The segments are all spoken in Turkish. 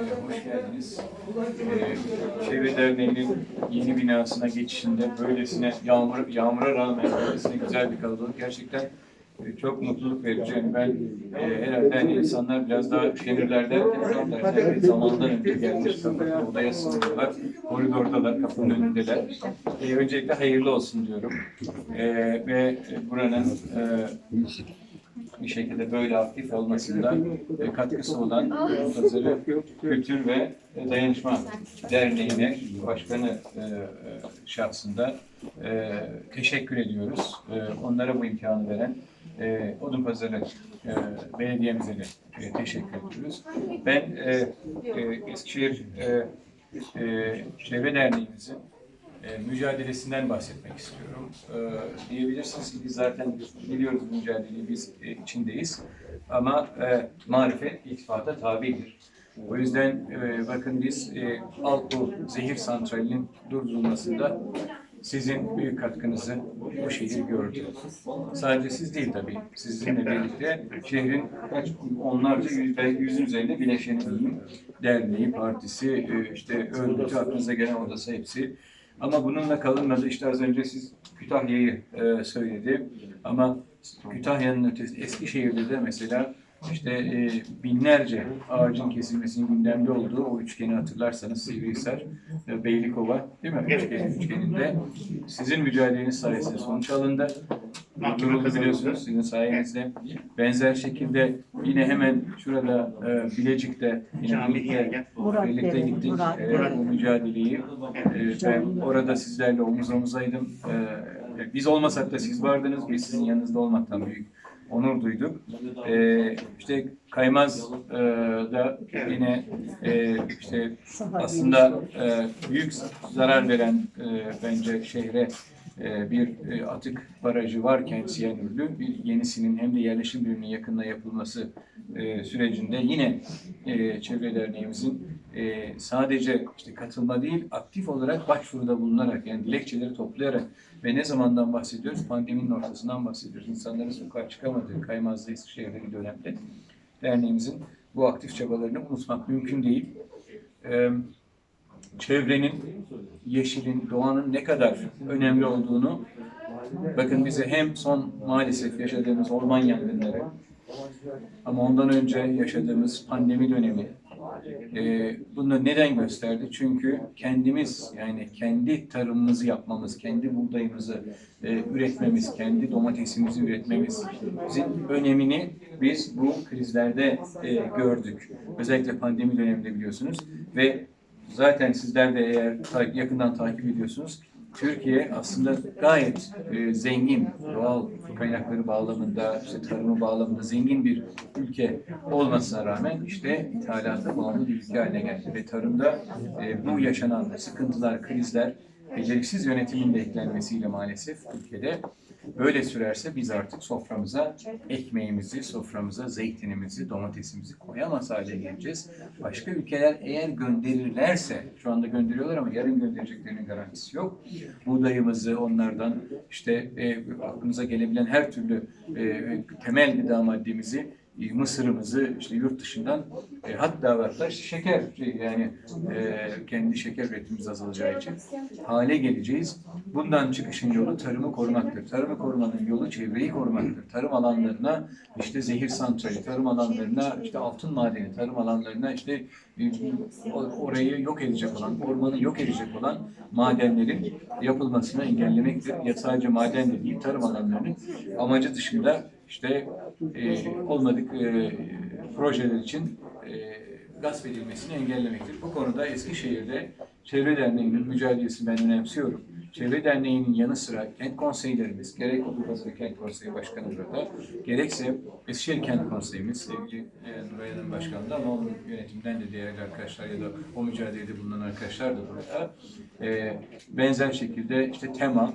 Hoş geldiniz. Ee, Çevre Derneği'nin yeni binasına geçişinde böylesine yağmur, yağmura rağmen böylesine güzel bir kalabalık gerçekten e, çok mutluluk verici. Yani ben e, herhalde hani insanlar biraz daha şehirlerde derler, zamandan önce gelmiş kapının odaya sığınıyorlar. Koridordalar, kapının önündeler. E, öncelikle hayırlı olsun diyorum. E, ve buranın e, bir şekilde böyle aktif olmasında e, katkısı olan Pazarı Kültür ve Dayanışma Derneği'ne başkanı e, e, şahsında e, teşekkür ediyoruz. E, onlara bu imkanı veren e, Odunpazarı e, belediyemize de e, teşekkür ediyoruz. Ben e, e, Eskişehir e, e, Çevre Derneğimizin e, mücadelesinden bahsetmek istiyorum. E, diyebilirsiniz ki biz zaten biliyoruz mücadeleyi, biz e, içindeyiz. Ama e, marifet iltifata tabidir. O yüzden e, bakın biz e, Alko Zehir Santrali'nin durdurulmasında sizin büyük katkınızı bu şehir gördü. Sadece siz değil tabii. Sizinle birlikte şehrin kaç onlarca yüz, belki yüzün üzerinde bileşeni diyeyim. Derneği, partisi, e, işte örgütü, aklınıza gelen odası hepsi. Ama bununla kalınmadı. İşte az önce siz Kütahya'yı e, söyledi. Ama Kütahya'nın ötesi Eskişehir'de de mesela işte e, binlerce ağacın kesilmesinin gündemde olduğu o üçgeni hatırlarsanız Sivrihisar, e, Beylikova değil mi? Üçgen, üçgeninde sizin mücadeleniz sayesinde sonuç alındı. Durduruldu biliyorsunuz sizin sayenizde. Benzer şekilde yine hemen şurada e, Bilecik'te yine birlikte, Murat birlikte gittik Murat e, bu mücadeleyi. E, ben orada sizlerle omuz omuzaydım. E, biz olmasak da siz vardınız. Biz sizin yanınızda olmaktan büyük onur duyduk. E, işte Kaymaz e, da yine e, işte aslında e, büyük zarar veren e, bence şehre e, bir e, atık barajı varken siyanürlü bir yenisinin hem de yerleşim biriminin yakınına yapılması e, sürecinde yine e, Çevre Derneğimizin e, sadece işte katılma değil aktif olarak başvuruda bulunarak yani dilekçeleri toplayarak ve ne zamandan bahsediyoruz? Pandeminin ortasından bahsediyoruz. İnsanların sokağa çıkamadığı Kaymaz'da Eskişehir'deki dönemde derneğimizin bu aktif çabalarını unutmak mümkün değil. Ee, çevrenin, yeşilin, doğanın ne kadar önemli olduğunu bakın bize hem son maalesef yaşadığımız orman yangınları ama ondan önce yaşadığımız pandemi dönemi e, bunu neden gösterdi? Çünkü kendimiz yani kendi tarımımızı yapmamız, kendi buğdayımızı e, üretmemiz, kendi domatesimizi üretmemizin önemini biz bu krizlerde e, gördük. Özellikle pandemi döneminde biliyorsunuz ve zaten sizler de eğer ta- yakından takip ediyorsunuz Türkiye aslında gayet e, zengin doğal kaynakları bağlamında, işte tarımı bağlamında zengin bir ülke olmasına rağmen işte ithalata bağımlı bir ülke haline geldi. Ve tarımda e, bu yaşanan sıkıntılar, krizler, beceriksiz yönetimin de eklenmesiyle maalesef ülkede böyle sürerse biz artık soframıza ekmeğimizi, soframıza zeytinimizi, domatesimizi koyamaz hale geleceğiz. Başka ülkeler eğer gönderirlerse, şu anda gönderiyorlar ama yarın göndereceklerinin garantisi yok. Buğdayımızı onlardan işte e, aklımıza gelebilen her türlü e, temel gıda maddemizi e, mısırımızı işte yurt dışından e, hatta ve hatta işte şeker şey, yani e, kendi şeker üretimimiz azalacağı için hale geleceğiz. Bundan çıkışın yolu tarımı korumaktır. Tarımı korumanın yolu çevreyi korumaktır. Tarım alanlarına işte zehir santrali, tarım alanlarına işte altın madeni, tarım alanlarına işte e, orayı yok edecek olan, ormanı yok edecek olan madenlerin yapılmasını engellemektir. Ya sadece maden de değil, tarım alanlarının amacı dışında işte e, olmadık e, projeler için e, gasp edilmesini engellemektir. Bu konuda Eskişehir'de Çevre Derneği'nin mücadelesini ben önemsiyorum. Çevre Derneği'nin yanı sıra kent konseylerimiz, gerek Odurpazarı Kent Konseyi Başkanı burada, gerekse Eskişehir Kent Konseyimiz sevgili e, Nuray Hanım Başkanı da ama onun yönetimden de değerli arkadaşlar ya da o mücadelede bulunan arkadaşlar da burada. E, benzer şekilde işte TEMA,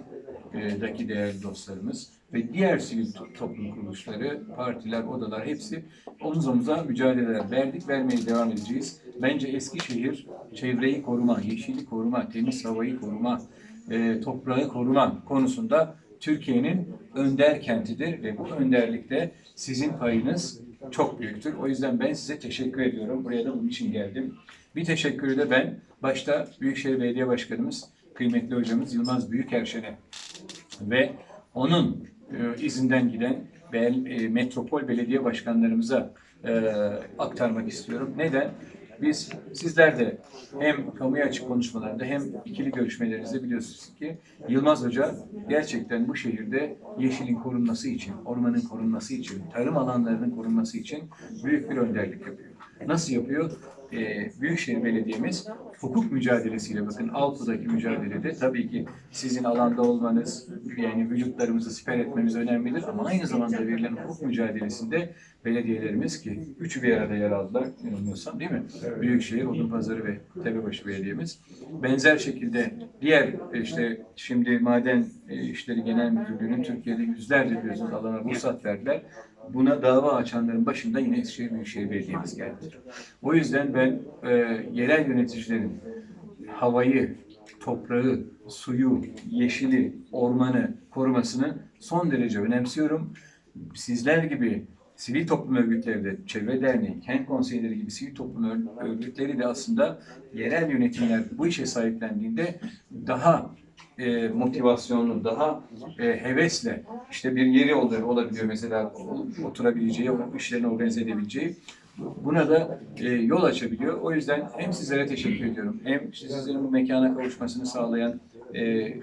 daki değerli dostlarımız ve diğer sivil to- toplum kuruluşları, partiler, odalar hepsi omuz omuza mücadeleler verdik, vermeye devam edeceğiz. Bence Eskişehir çevreyi koruma, yeşili koruma, temiz havayı koruma, e, toprağı koruma konusunda Türkiye'nin önder kentidir ve bu önderlikte sizin payınız çok büyüktür. O yüzden ben size teşekkür ediyorum. Buraya da bunun için geldim. Bir teşekkürü de ben başta Büyükşehir Belediye Başkanımız, kıymetli hocamız Yılmaz Büyükerşen'e ve onun e, izinden giden e, metropol belediye başkanlarımıza e, aktarmak istiyorum. Neden? Biz sizler de hem kamuya açık konuşmalarda hem ikili görüşmelerinizde biliyorsunuz ki Yılmaz Hoca gerçekten bu şehirde yeşilin korunması için, ormanın korunması için, tarım alanlarının korunması için büyük bir önderlik yapıyor. Nasıl yapıyor? Ee, Büyükşehir Belediye'miz hukuk mücadelesiyle bakın Altı'daki mücadelede tabii ki sizin alanda olmanız yani vücutlarımızı siper etmemiz önemlidir ama aynı zamanda verilen hukuk mücadelesinde belediyelerimiz ki üçü bir arada yer aldılar yanılmıyorsam değil mi? Büyükşehir, Odunpazarı ve Tepebaşı Belediye'miz. Benzer şekilde diğer e, işte şimdi Maden e, İşleri Genel Müdürlüğü'nün Türkiye'de yüzlerce biliyorsunuz alana ruhsat verdiler. Buna dava açanların başında yine Eskişehir Büyükşehir Belediye'miz geldi. O yüzden ben e, yerel yöneticilerin havayı, toprağı, suyu, yeşili, ormanı korumasını son derece önemsiyorum. Sizler gibi sivil toplum örgütleri de, Çevre Derneği, Kent Konseyleri gibi sivil toplum ör- örgütleri de aslında yerel yönetimler bu işe sahiplendiğinde daha e, motivasyonlu, daha e, hevesle işte bir yeri ol- olabiliyor mesela oturabileceği, işlerini organize edebileceği. Buna da e, yol açabiliyor. O yüzden hem sizlere teşekkür ediyorum, hem sizlerin bu mekana kavuşmasını sağlayan e,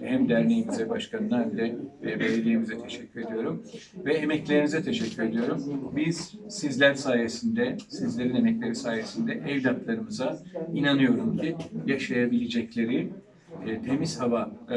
hem derneğimize, başkanına hem de e, belediyemize teşekkür ediyorum. Ve emeklerinize teşekkür ediyorum. Biz sizler sayesinde, sizlerin emekleri sayesinde evlatlarımıza inanıyorum ki yaşayabilecekleri e, temiz hava, e,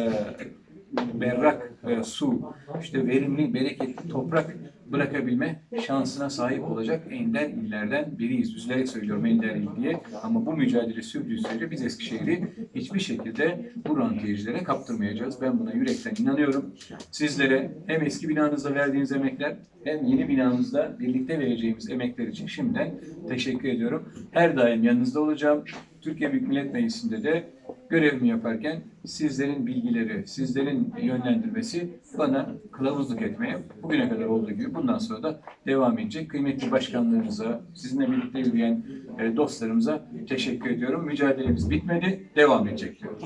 berrak e, su, işte verimli, bereketli toprak bırakabilme şansına sahip olacak ender illerden biriyiz. Üzülerek söylüyorum ender il diye. Ama bu mücadele sürdüğü sürece biz Eskişehir'i hiçbir şekilde bu rantiyecilere kaptırmayacağız. Ben buna yürekten inanıyorum. Sizlere hem eski binanızda verdiğiniz emekler hem yeni binamızda birlikte vereceğimiz emekler için şimdiden teşekkür ediyorum. Her daim yanınızda olacağım. Türkiye Büyük Millet Meclisi'nde de görevimi yaparken sizlerin bilgileri, sizlerin yönlendirmesi bana kılavuzluk etmeye bugüne kadar olduğu gibi bundan sonra da devam edecek. Kıymetli başkanlarınıza, sizinle birlikte yürüyen e, dostlarımıza teşekkür ediyorum. Mücadelemiz bitmedi, devam edecek diyorum.